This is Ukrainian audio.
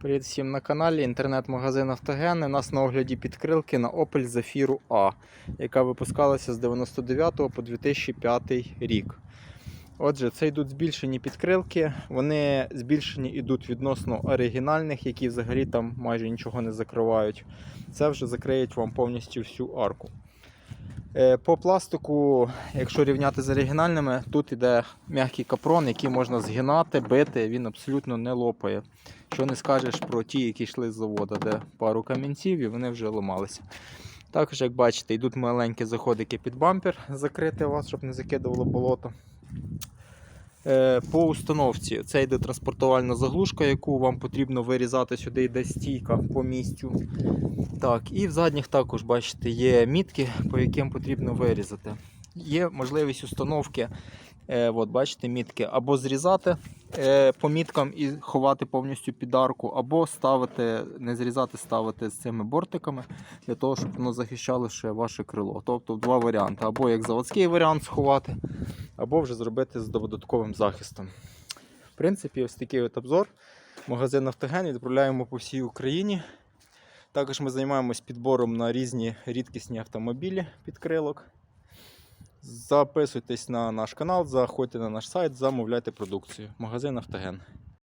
Привіт всім на каналі. Інтернет-магазин Автоген. У нас на огляді підкрилки на Opel Zafira A, яка випускалася з 99 по 2005 рік. Отже, це йдуть збільшені підкрилки. Вони збільшені йдуть відносно оригінальних, які взагалі там майже нічого не закривають. Це вже закриють вам повністю всю арку. Е, По пластику, якщо рівняти з оригінальними, тут йде м'який капрон, який можна згинати, бити, він абсолютно не лопає. Що не скажеш про ті, які йшли з заводу, де пару камінців і вони вже ламалися. Також, як бачите, йдуть маленькі заходики під бампер, закрити вас, щоб не закидувало болото. Е, По установці це йде транспортувальна заглушка, яку вам потрібно вирізати сюди, йде стійка по місцю. Так, і в задніх також, бачите, є мітки, по яким потрібно вирізати. Є можливість установки, е, от, бачите, мітки, або зрізати е, по міткам і ховати повністю під арку, або ставити, не зрізати, ставити з цими бортиками, для того, щоб воно захищало ще ваше крило. Тобто два варіанти. Або як заводський варіант сховати, або вже зробити з додатковим захистом. В принципі, ось такий от обзор. Магазин Автоген відправляємо по всій Україні. Також ми займаємось підбором на різні рідкісні автомобілі підкрилок. Записуйтесь на наш канал, заходьте на наш сайт, замовляйте продукцію. Магазин Автоген.